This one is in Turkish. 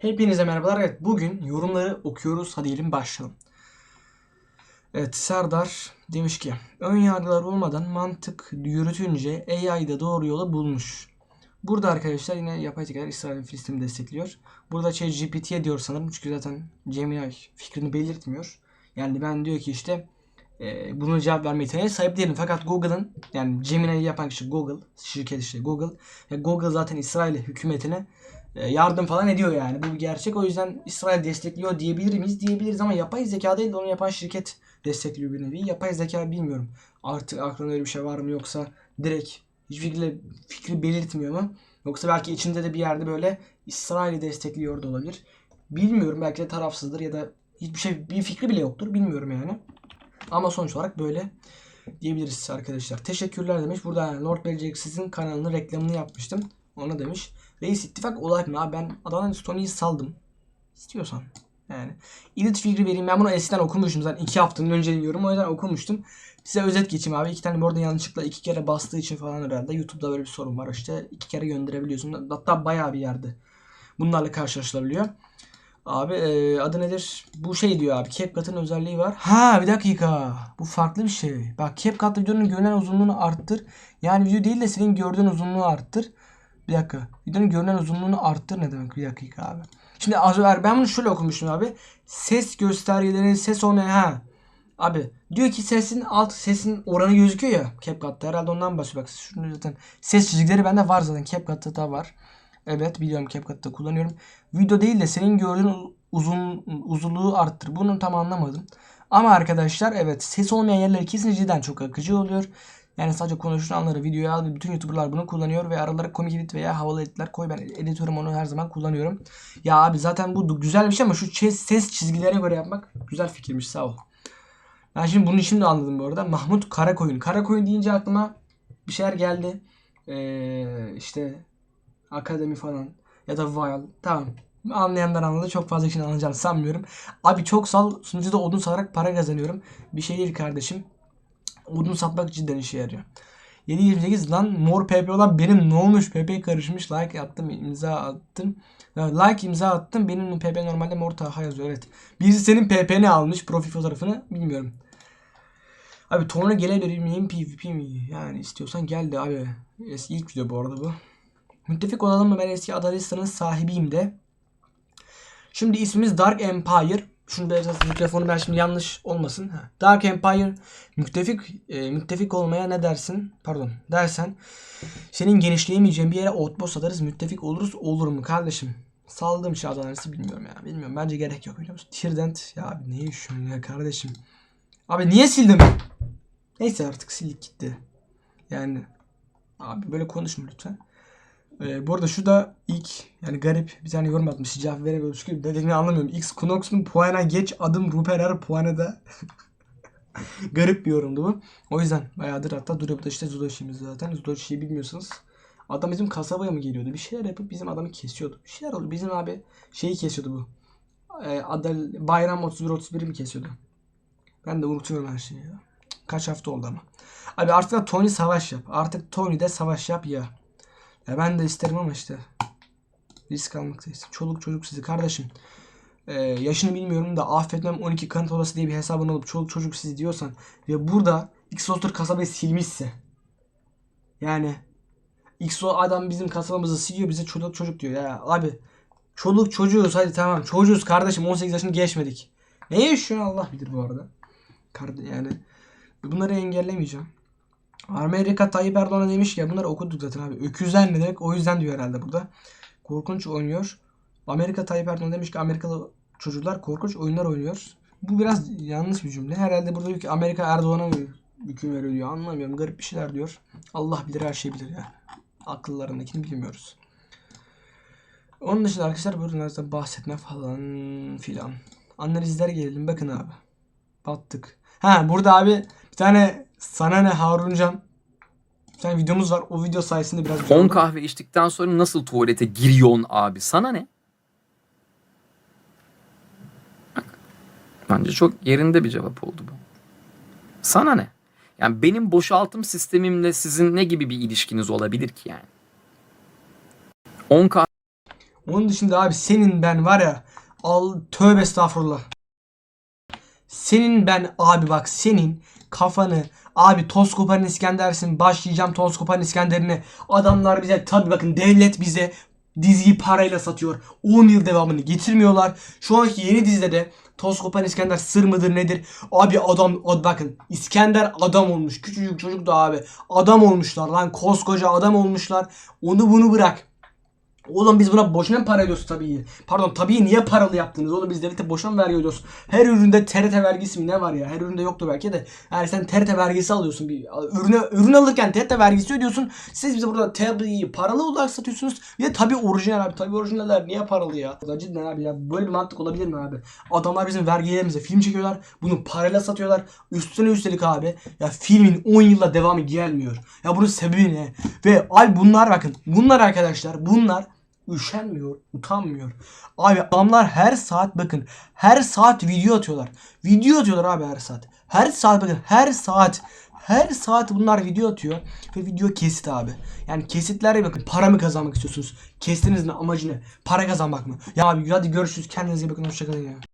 Hepinize merhabalar. Evet bugün yorumları okuyoruz. Hadi gelin başlayalım. Evet Serdar demiş ki ön yargılar olmadan mantık yürütünce AI'da doğru yolu bulmuş. Burada arkadaşlar yine yapay zeka İsrail'in Filistin'i destekliyor. Burada ChatGPT'ye diyor sanırım çünkü zaten Gemini fikrini belirtmiyor. Yani ben diyor ki işte e, buna cevap verme yeteneğine sahip değilim. Fakat Google'ın yani Gemini'yi yapan kişi Google, şirket işte Google. Google zaten İsrail hükümetine yardım falan ediyor yani. Bu bir gerçek. O yüzden İsrail destekliyor diyebilir miyiz? Diyebiliriz ama yapay zeka değil de onu yapan şirket destekliyor bir nevi. Yapay zeka bilmiyorum. Artık aklında öyle bir şey var mı yoksa direkt hiçbir şekilde fikri belirtmiyor mu? Yoksa belki içinde de bir yerde böyle İsrail'i destekliyor da olabilir. Bilmiyorum belki de tarafsızdır ya da hiçbir şey bir fikri bile yoktur. Bilmiyorum yani. Ama sonuç olarak böyle diyebiliriz arkadaşlar. Teşekkürler demiş. Burada Lord Beceriksiz'in kanalının reklamını yapmıştım. Ona demiş. Reis ittifak olay mı? Abi ben Adana Tony'yi saldım. İstiyorsan. Yani. Edit fikri vereyim. Ben bunu eskiden okumuştum zaten. iki haftanın önce diyorum. O yüzden okumuştum. Size özet geçeyim abi. İki tane bu arada yanlışlıkla iki kere bastığı için falan herhalde. YouTube'da böyle bir sorun var. İşte iki kere gönderebiliyorsun. Hatta bayağı bir yerde. Bunlarla karşılaşılabiliyor. Abi e, adı nedir? Bu şey diyor abi. CapCut'ın özelliği var. Ha bir dakika. Bu farklı bir şey. Bak CapCut videonun görünen uzunluğunu arttır. Yani video değil de senin gördüğün uzunluğu arttır. Bir dakika. Videonun görünen uzunluğunu arttır ne demek? Bir dakika abi. Şimdi az önce ben bunu şöyle okumuştum abi. Ses göstergeleri ses olmayan ha. Abi diyor ki sesin alt sesin oranı gözüküyor ya CapCut'ta herhalde ondan bahsediyor. Bak şunu zaten ses çizgileri bende var zaten CapCut'ta da var. Evet biliyorum CapCut'ta kullanıyorum. Video değil de senin gördüğün uzun uzunluğu arttır. Bunu tam anlamadım. Ama arkadaşlar evet ses olmayan yerler kesin cidden çok akıcı oluyor. Yani sadece konuşulanları videoya al bütün YouTuber'lar bunu kullanıyor ve aralara komik edit veya havalı editler koy. Ben editörüm onu her zaman kullanıyorum. Ya abi zaten bu güzel bir şey ama şu ses çizgilerine göre yapmak güzel fikirmiş sağ ol. Ben şimdi bunu şimdi anladım bu arada. Mahmut Karakoyun. Karakoyun deyince aklıma bir şeyler geldi. Ee, işte akademi falan ya da Vile. Tamam. Anlayanlar anladı. Çok fazla kişinin anlayacağını sanmıyorum. Abi çok sal sunucuda odun satarak para kazanıyorum. Bir şey değil kardeşim. Odun satmak cidden işe yarıyor. 728 lan mor PP olan benim ne olmuş? PP karışmış. Like attım imza attım. Like imza attım. Benim PP normalde mor taha yazıyor evet. Birisi senin PP'ni almış profil fotoğrafını bilmiyorum. Abi Tony gelebilir miyim PvP mi? Yani istiyorsan gel de abi. Eski ilk video bu arada bu. Müttefik olalım mı? Ben eski Adalistan'ın sahibiyim de. Şimdi ismimiz Dark Empire şunu biraz mikrofonu ben şimdi yanlış olmasın. Ha. Dark Empire müttefik e, müttefik olmaya ne dersin? Pardon. Dersen senin genişleyemeyeceğin bir yere outpost atarız. Müttefik oluruz. Olur mu kardeşim? Saldığım şey adanesi bilmiyorum ya. Bilmiyorum. Bence gerek yok biliyor musun? Tirdent. Ya abi ne işin ya kardeşim? Abi niye sildim? Neyse artık sildik gitti. Yani abi böyle konuşma lütfen. Ee, bu arada şu da ilk yani garip bir tane yorum atmış. Cevap veremiyormuş gibi dediğini anlamıyorum. X Kunox'un puana geç adım Ruperer puanı da garip bir yorumdu bu. O yüzden bayağıdır hatta duruyor bu da işte Zudoshi'miz zaten. Zudoshi'yi bilmiyorsanız adam bizim kasabaya mı geliyordu? Bir şeyler yapıp bizim adamı kesiyordu. Bir şeyler oldu. Bizim abi şeyi kesiyordu bu. Ee, Adel, Bayram 31-31 mi kesiyordu? Ben de unutuyorum her şeyi ya. Kaç hafta oldu ama. Abi artık da Tony savaş yap. Artık Tony de savaş yap ya. Ya ben de isterim ama işte risk almaktayız. Çoluk çocuk sizi kardeşim. Ee, yaşını bilmiyorum da affetmem 12 kanıt odası diye bir hesabın olup çoluk çocuk sizi diyorsan ve burada X-Oster kasabayı silmişse yani X-O adam bizim kasabamızı siliyor bize çoluk çocuk diyor ya abi çoluk çocuğuz hadi tamam çocuğuz kardeşim 18 yaşını geçmedik. Ne yaşıyor Allah bilir bu arada. Karde yani bunları engellemeyeceğim. Amerika Tayyip Erdoğan'a demiş ki bunları okuduk zaten abi. Öküzler ne demek? O yüzden diyor herhalde burada. Korkunç oynuyor. Amerika Tayyip Erdoğan demiş ki Amerikalı çocuklar korkunç oyunlar oynuyor. Bu biraz yanlış bir cümle. Herhalde burada diyor ki Amerika Erdoğan'a mı hüküm veriyor. Anlamıyorum. Garip bir şeyler diyor. Allah bilir her şeyi bilir ya. Akıllarındakini bilmiyoruz. Onun dışında arkadaşlar buradan bahsetme falan filan. Analizler gelelim. Bakın abi. Battık. Ha burada abi bir tane sana ne Haruncan bir tane videomuz var. O video sayesinde biraz güzel 10 oldu. kahve içtikten sonra nasıl tuvalete giriyorsun abi? Sana ne? Bak, Bence çok yerinde bir cevap oldu bu. Sana ne? Yani benim boşaltım sistemimle sizin ne gibi bir ilişkiniz olabilir ki yani? 10 kahve Onun dışında abi senin ben var ya al tövbe estağfurullah. Senin ben abi bak senin kafanı. Abi toz koparan İskender'sin başlayacağım toz koparan İskender'ine. Adamlar bize tabi bakın devlet bize diziyi parayla satıyor. 10 yıl devamını getirmiyorlar. Şu anki yeni dizide de toz koparan İskender sır mıdır nedir? Abi adam ad, bakın İskender adam olmuş. Küçücük çocuk da abi. Adam olmuşlar lan koskoca adam olmuşlar. Onu bunu bırak Oğlum biz buna boşuna mı para ödüyoruz tabii. Pardon tabii niye paralı yaptınız oğlum biz devlete boşuna mı vergi ödüyoruz? Her üründe TRT vergisi mi ne var ya? Her üründe yoktur belki de. Eğer sen TRT vergisi alıyorsun bir ürüne ürün alırken TRT vergisi ödüyorsun. Siz bize burada tabii paralı olarak satıyorsunuz. Bir tabii orijinal abi. Tabii orijinaller niye paralı ya? Cidden abi ya böyle bir mantık olabilir mi abi? Adamlar bizim vergilerimize film çekiyorlar. Bunu parayla satıyorlar. Üstüne üstelik abi ya filmin 10 yılla devamı gelmiyor. Ya bunun sebebi ne? Ve ay bunlar bakın. Bunlar arkadaşlar bunlar üşenmiyor, utanmıyor. Abi adamlar her saat bakın her saat video atıyorlar. Video atıyorlar abi her saat. Her saat bakın her saat her saat bunlar video atıyor ve video kesit abi. Yani kesitlerle bakın para mı kazanmak istiyorsunuz? Kestinizin amacı ne? Para kazanmak mı? Ya abi hadi görüşürüz kendinize iyi bakın hoşçakalın ya.